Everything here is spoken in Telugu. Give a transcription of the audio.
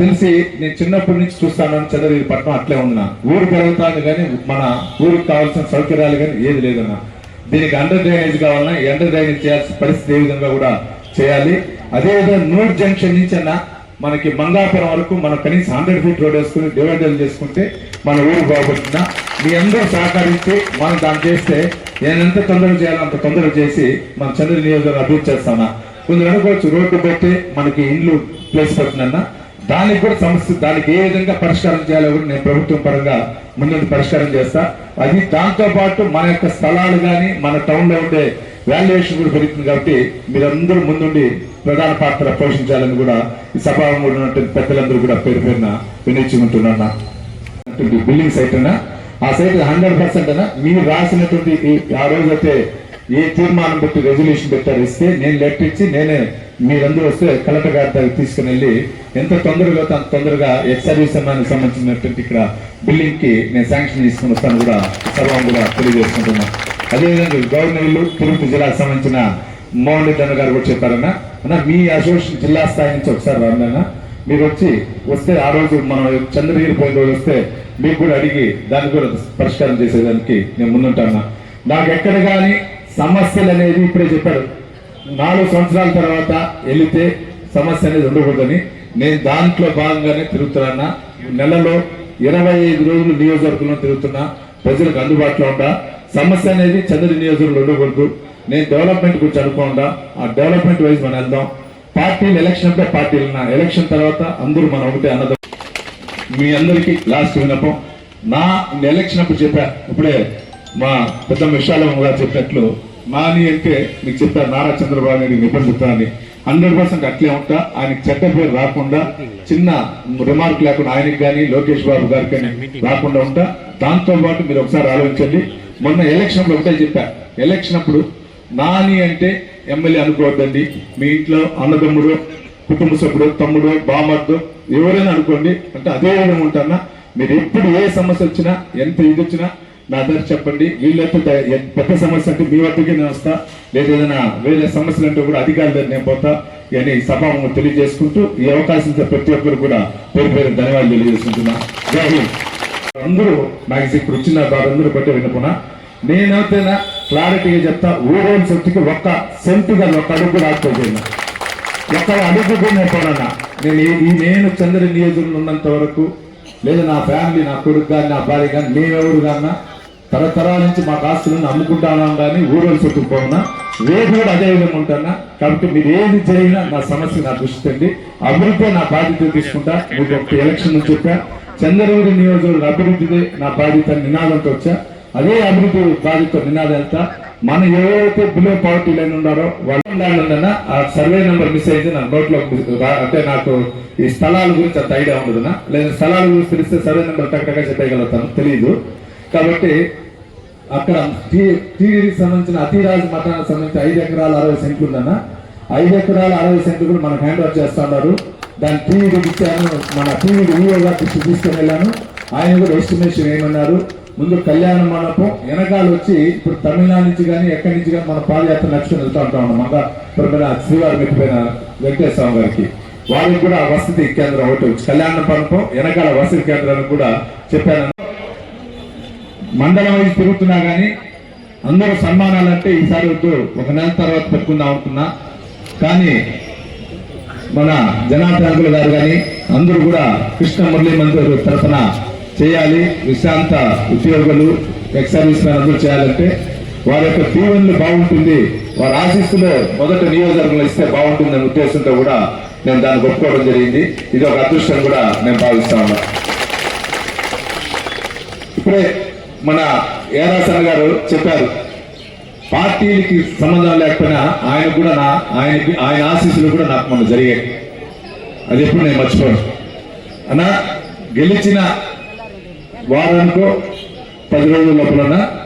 తెలిసి నేను చిన్నప్పటి నుంచి చూస్తాను చంద్రగిరి పట్టణం అట్లే ఉన్నా ఊరు పెరుగుతాను కానీ మన ఊరికి కావాల్సిన సౌకర్యాలు కానీ ఏది లేదన్నా. దీనికి అండర్ డ్రైనేజ్ కావాలన్నా ఎండర్ అండర్ డ్రైనేజ్ చేయాల్సిన పరిస్థితి ఏ విధంగా కూడా చేయాలి. అదేవిధంగా నూర్ జంక్షన్ నుంచి అన్న మనకి మంగాపురం వరకు మనం కనీసం హండ్రెడ్ ఫీట్ రోడ్ వేసుకుని డివైడర్ చేసుకుంటే మన ఊరు బాగుపడుతున్నా మీ అందరూ సహకరించి మనం దాన్ని చేస్తే నేను ఎంత తొందరగా చేయాలో అంత తొందరగా చేసి మన చంద్ర నియోజకవర్గం అభివృద్ధి చేస్తానా? కొందరు అనుకోవచ్చు రోడ్డు పెట్టి మనకి ఇండ్లు ప్లేస్ పడుతుందన్నా దానికి కూడా సమస్య దానికి ఏ విధంగా పరిష్కారం చేయాలో కూడా నేను ప్రభుత్వం పరంగా ముందు పరిష్కారం చేస్తా. అది దాంతో పాటు మన యొక్క స్థలాలు కానీ మన టౌన్లో ఉండే వాల్యుయేషన్ కూడా పెరుగుతుంది కాబట్టి మీరందరూ ముందుండి ప్రధాన పాత్ర పోషించాలని కూడా ఈ సభావంలో ఉన్నటువంటి పెద్దలందరూ కూడా పేరు పేరున వినియోగించుకుంటున్నా బిల్డింగ్ సైట్ అన్నా. ఆ సైట్ హండ్రెడ్ పర్సెంట్ అన్నా. మీరు రాసినటువంటి ఆ రోజైతే ఏ తీర్మానం పెట్టి రెజల్యూషన్ పెట్టారు ఇస్తే నేను లెటర్ ఇచ్చి నేనే మీరందరూ వస్తే కలెక్టర్ గారి దగ్గర తీసుకుని వెళ్ళి ఎంత తొందరగా తన అంత తొందరగా ఎక్స్ సర్వీస్ సంబంధించినటువంటి ఇక్కడ బిల్డింగ్కి నేను శాంక్షన్ తీసుకుని వస్తాను కూడా సర్వం కూడా తెలియజేసుకుంటున్నాను అదేవిధంగా గవర్నర్లు తిరుపతి జిల్లాకు సంబంధించిన మోహన్ రెడ్డి గారు కూడా చెప్పారన్నా. అన్న మీ అసోసియేషన్ జిల్లా స్థాయి నుంచి ఒకసారి రండి మీరు వచ్చి వస్తే ఆ రోజు మనం చంద్రగిరి పోయిన రోజు వస్తే మీకు కూడా అడిగి దాన్ని కూడా పరిష్కారం చేసేదానికి నేను ముందుంటాను నాకు ఎక్కడ కానీ సమస్యలు అనేది ఇప్పుడే చెప్పారు. నాలుగు సంవత్సరాల తర్వాత వెళితే సమస్య అనేది ఉండకూడదని నేను దాంట్లో భాగంగానే తిరుగుతున్నా నెలలో ఇరవై ఐదు రోజులు నియోజకవర్గంలో తిరుగుతున్నా ప్రజలకు అందుబాటులో ఉండా. సమస్య అనేది చంద్రుడి నియోజకవర్గంలో ఉండకూడదు. నేను డెవలప్మెంట్ గురించి అనుకోకుండా ఆ డెవలప్మెంట్ వైజ్ మనం వెళ్దాం. పార్టీలు ఎలక్షన్ పై పార్టీలు ఉన్నా ఎలక్షన్ తర్వాత అందరూ మనం ఒకటే అన్నది మీ అందరికీ లాస్ట్ విన్నపం. నా ఎలక్షన్ అప్పుడు చెప్పా. ఇప్పుడే మా పెద్ద విశాలం గారు చెప్పినట్లు నాని అంటే మీకు చెప్పారు నారా చంద్రబాబు నాయుడు నిబంధత అని హండ్రెడ్ పర్సెంట్ అట్లే ఉంటా. ఆయనకి చెడ్డ పేరు రాకుండా చిన్న రిమార్క్ లేకుండా ఆయనకి కానీ లోకేష్ బాబు గారికి కానీ రాకుండా ఉంటా. దాంతో పాటు మీరు ఒకసారి ఆలోచించండి. మొన్న ఎలక్షన్లో ఒకటే చెప్పా. ఎలక్షన్ అప్పుడు నాని అంటే ఎమ్మెల్యే అనుకోవద్దండి. మీ ఇంట్లో అన్నదమ్ముడు కుటుంబ సభ్యుడు తమ్ముడు బామర్దు ఎవరైనా అనుకోండి అంటే అదే విధంగా ఉంటానా? మీరు ఎప్పుడు ఏ సమస్య వచ్చినా ఎంత ఇది వచ్చినా నా దగ్గర చెప్పండి. వీళ్ళైతే పెద్ద సమస్య అంటే మీ వద్దకే నేను వస్తా. లేదా ఏదైనా వేరే సమస్యలు అంటే కూడా అధికారుల దగ్గర నేను పోతా. అని సభ తెలియజేసుకుంటూ ఈ అవకాశం ప్రతి ఒక్కరు కూడా పేరు పేరు ధన్యవాదాలు తెలియజేసుకుంటున్నా. జై హింద్. అందరూ నాకు ఇప్పుడు వచ్చిన వారందరూ బట్టి వినుకున్నా. నేనైతేనా క్లారిటీగా చెప్తా ఊరోని సొత్తుకి ఒక్క సెంటుగా ఒక్క అడుగు రాకపోయినా ఒక్క అడుగు కూడా నేను పోనన్నా నేను ఈ- నేను చంద్ర నియోజకవర్గంలో ఉన్నంత వరకు లేదా నా ఫ్యామిలీ నా కొడుకు కానీ నా భార్య కానీ మేమెవరు కానీ తరతరాల నుంచి మా ఆస్తులను అమ్ముకుంటానా కానీ ఊరలు చుట్టుకుపోనా రేపు కూడా అదే విధంగా ఉంటానా? కాబట్టి మీరు ఏది జరిగినా నా సమస్య నాకు దృష్టి అభివృద్ధి నా బాధ్యత తీసుకుంటా. మీకు ఒక ఎలక్షన్ నుంచి చెప్పా. చంద్రగిరి నియోజకవర్గ అభివృద్ధిదే నా బాధ్యత నినాదంతో వచ్చా. అదే అభివృద్ధి బాధ్యత నినాదంతా. మన ఎవరైతే బిలో పావర్టీ లైన్ ఉన్నారో వాళ్ళ ఆ సర్వే నెంబర్ మిస్ అయితే నా నోట్లో రా- అంటే నాకు ఈ స్థలాల గురించి అంత ఐడియా ఉండదునా? లేదా స్థలాల గురించి తెలిస్తే సర్వే నెంబర్ కరెక్ట్గా చెప్పగలుగుతాను? తెలియదు కాబట్టి అక్కడ టీడీకి సంబంధించిన అతిరాజు మఠానికి సంబంధించి ఐదు ఎకరాల అరవై సెంట్లు ఉందన్న. ఐదు ఎకరాల అరవై సెంట్లు కూడా మనకు హ్యాండ్ ఓవర్ చేస్తా ఉన్నారు. దాని టీవీకి ఇచ్చాను మన టీవీకి ఈఓ తీసుకుని వెళ్ళాను. ఆయన కూడా ఎస్టిమేషన్ ఏమన్నారు? ముందు కళ్యాణ మండపం వెనకాల వచ్చి ఇప్పుడు తమిళనాడు నుంచి కానీ ఎక్కడి నుంచి కానీ మన పాదయాత్ర లక్ష్యం వెళ్తూ ఉంటాం అన్నమాట ప్రమిన శ్రీవారి పెట్టిపోయిన వెంకటేశ్వర గారికి. వాళ్ళకి కూడా వసతి కేంద్రం ఒకటి కళ్యాణ మండపం వెనకాల వసతి కేంద్రాన్ని కూడా చెప్పాను. మండలం వైపు తిరుగుతున్నా కానీ అందరూ సన్మానాలు అంటే ఈసారి వద్దు. ఒక నెల తర్వాత పెట్టుకుందాం అనుకున్నా. కానీ మన జనార్దనకుల గారు కానీ అందరూ కూడా కృష్ణ మురళీ మందిర్ తరఫున చేయాలి. విశ్రాంత ఉద్యోగులు ఎక్స్ సర్వీస్ మ్యాన్ అందరూ చేయాలంటే వారి యొక్క దీవెనలు బాగుంటుంది. వారి ఆశీస్సులో మొదట నియోజకవర్గంలో ఇస్తే బాగుంటుందనే ఉద్దేశంతో కూడా నేను దాన్ని ఒప్పుకోవడం జరిగింది. ఇది ఒక అదృష్టం కూడా నేను భావిస్తా ఉన్నా. ఇప్పుడే మన ఏరాసన్ గారు చెప్పారు. పార్టీలకి సంబంధం లేకపోయినా ఆయన కూడా నా ఆయనకి ఆయన ఆశీస్సులు కూడా నాకు మొన్న జరిగాయి. అది ఎప్పుడు నేను మర్చిపోను. అన్నా గెలిచిన వారానికో పది రోజుల లోపలన్నా